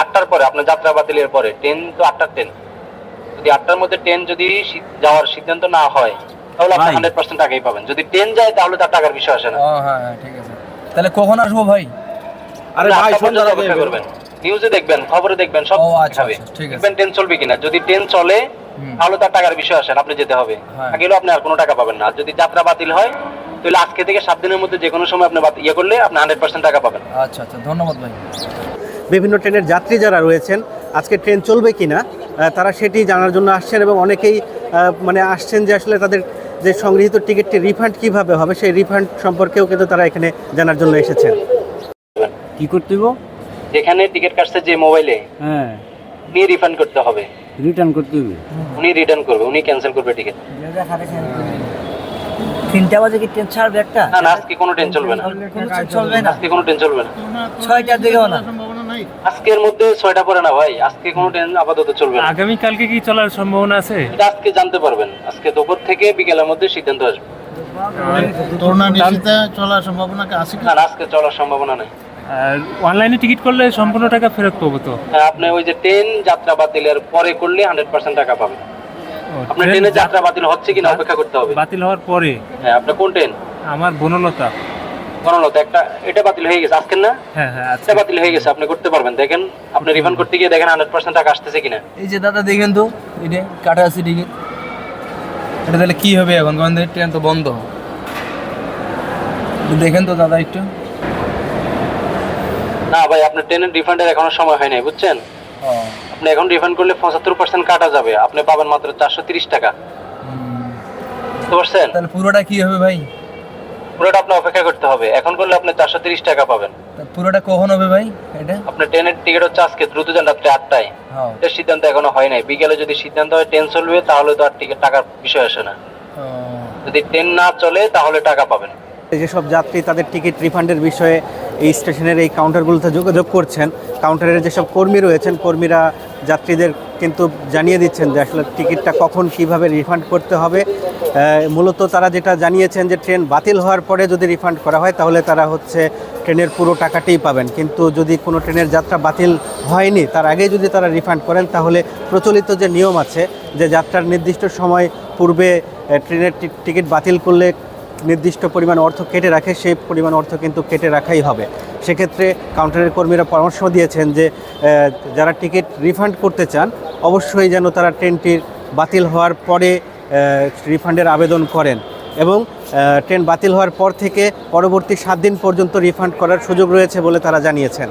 আটটার পরে আপনার যাত্রা বাতিলের পরে ট্রেন তো আটটার ট্রেন যদি আটটার মধ্যে ট্রেন যদি যাওয়ার সিদ্ধান্ত না হয় তাহলে আপনি হান্ড্রেড পার্সেন্ট টাকাই পাবেন। যদি ট্রেন যায় তাহলে তার টাকার বিষয় আসে না। হ্যাঁ হ্যাঁ ঠিক আছে। তাহলে কখন আসব ভাই? আরে ভাই আটটা সন্ধ্যার আগে করবেন। নিউজে দেখবেন খবরে দেখবেন সব ও, আচ্ছা, হবে। আচ্ছা, ঠিক আছে। দেখবেন ট্রেন চলবে কিনা। যদি ট্রেন চলে তাহলে তার টাকার বিষয় আসেন আপনি যেতে হবে। হ্যাঁ। আপনি আর কোনো টাকা পাবেন না। যদি যাত্রা বাতিল হয় তাহলে আজকে থেকে সাত দিনের মধ্যে যে কোনো সময় আপনি বাতি- ইয়ে করলে আপনি হান্ড্রেড পার্সেন্ট টাকা পাবেন। আচ্ছা আচ্ছা ধন্যবাদ ভাই। বিভিন্ন ট্রেনের যাত্রী যারা রয়েছেন আজকে ট্রেন চলবে কিনা আহ, তারা সেটি জানার জন্য আসছেন এবং অনেকেই মানে আসছেন যে আসলে তাদের যে সংগৃহীত টিকিটটি রিফান্ড কীভাবে হবে সেই রিফান্ড সম্পর্কেও কিন্তু তারা এখানে জানার জন্য এসেছেন। কি করতে হইব? যেখানে টিকিট কাটছে যে মোবাইলে হ্যাঁ। উনি রিফান্ড করতে হবে। রিটার্ন করতে হবে উনি রিটার্ন করবে উনি ক্যান্সেল করবে টিকিট। তিনটা বাজে কি ট্রেন ছাড়বে একটা? না না আজকে কোনো ট্রেন চলবে না। কোনো ট্রেন চলবে না? আজকে কোনো ট্রেন চলবে না। ছয়টার দিকেও না? আজকের মধ্যে ছয়টা পরে না ভাই আজকে কোনো ট্রেন আপাতত চলবে না। আগামী কালকে কি চলার সম্ভাবনা আছে? এটা আজকে জানতে পারবেন। আজকে দুপুর থেকে বিকেলের মধ্যে সিদ্ধান্ত আসবে। চলার সম্ভাবনা আছে না না, আজকে চলার সম্ভাবনা নেই। অনলাইনে টিকিট করলে সম্পূর্ণ টাকা ফেরত পাবো তো? হ্যাঁ, আপনি ওই যে ট্রেন যাত্রা বাতিলের পরে করলে হান্ড্রেড পার্সেন্ট টাকা পাবেন। আপনার ট্রেনের যাত্রা বাতিল হচ্ছে কিনা অপেক্ষা করতে হবে। বাতিল হওয়ার পরে? হ্যাঁ আপনার কোন ট্রেন? আমার বনলতা। বনলতা একটা এটা বাতিল হয়ে গেছে আজকের না? হ্যাঁ হ্যাঁ আচ্ছা এটা বাতিল হয়ে গেছে আপনি করতে পারবেন। দেখেন আপনি রিফান্ড করতে গিয়ে দেখেন হান্ড্রেড পার্সেন্ট টাকা আসতেছে কিনা। এই যে দাদা দেখেন তো এটা কাটা আছে টিকিট এটা তাহলে কি হবে এখন? কারণ ট্রেন তো বন্ধ। দেখেন তো দাদা একটু। না ভাই আপনার ট্রেনের রিফান্ডের এখনও সময় হয় নাই বুঝছেন? আপনি এখন রিফান্ড করলে পঁচাত্তর পার্সেন্ট কাটা যাবে। আপনি পাবেন মাত্র চারশো তিরিশ টাকা। বুঝতে পারছেন? তাহলে পুরোটা কি হবে ভাই? পুরোটা আপনি অপেক্ষা করতে হবে। এখন করলে আপনি চারশো তিরিশ টাকা পাবেন। পুরোটা কখন হবে ভাই এটা? আপনার ট্রেনের টিকিট হচ্ছে আজকে দ্রুত যান রাত্রে আটটায়। হ্যাঁ। এর সিদ্ধান্ত এখনও হয় নাই। বিকেলে যদি সিদ্ধান্ত হয় ট্রেন চলবে তাহলে তো আর টিকিট টাকার বিষয় আসে না। যদি ট্রেন না চলে তাহলে টাকা পাবেন। এই যেসব যাত্রী তাদের টিকিট রিফান্ডের বিষয়ে এই স্টেশনের এই কাউন্টারগুলোতে যোগাযোগ করছেন কাউন্টারের যেসব কর্মী রয়েছেন কর্মীরা যাত্রীদের কিন্তু জানিয়ে দিচ্ছেন যে আসলে টিকিটটা কখন কীভাবে রিফান্ড করতে হবে। মূলত তারা যেটা জানিয়েছেন যে ট্রেন বাতিল হওয়ার পরে যদি রিফান্ড করা হয়, তাহলে তারা হচ্ছে ট্রেনের পুরো টাকাটাই পাবেন। কিন্তু যদি কোনো ট্রেনের যাত্রা বাতিল হয়নি, তার আগে যদি তারা রিফান্ড করেন, তাহলে প্রচলিত যে নিয়ম আছে, যে যাত্রার নির্দিষ্ট সময় পূর্বে ট্রেনের টিকিট বাতিল করলে নির্দিষ্ট পরিমাণ অর্থ কেটে রাখে, সেই পরিমাণ অর্থ কিন্তু কেটে রাখাই হবে। সেক্ষেত্রে কাউন্টারের কর্মীরা পরামর্শ দিয়েছেন যে যারা টিকিট রিফান্ড করতে চান, অবশ্যই যেন তারা ট্রেনটির বাতিল হওয়ার পরে রিফান্ডের আবেদন করেন এবং ট্রেন বাতিল হওয়ার পর থেকে পরবর্তী সাত দিন পর্যন্ত রিফান্ড করার সুযোগ রয়েছে বলে তারা জানিয়েছেন।